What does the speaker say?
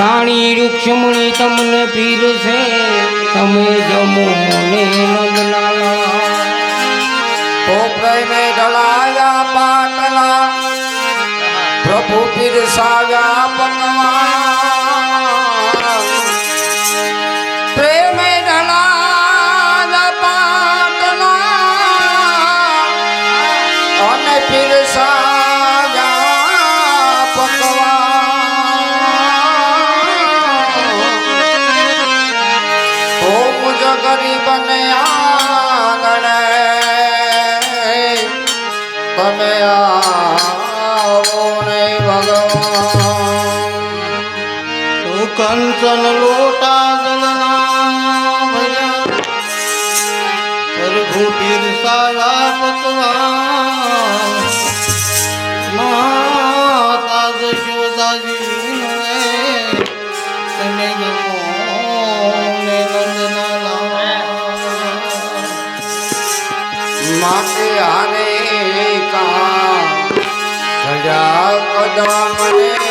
રાણી રૂક્ષ્મણી તમને પીરશે તમે જમો મને નંદલાલા. પ્રેમે ઢળાયા પાટલા પ્રભુ પીરસાવ્યા ઓ મુજ ગરીબને આંગણે તમે આવો ને ભગવાન. કંચન લોટા જલના ભર્યા. ভগবান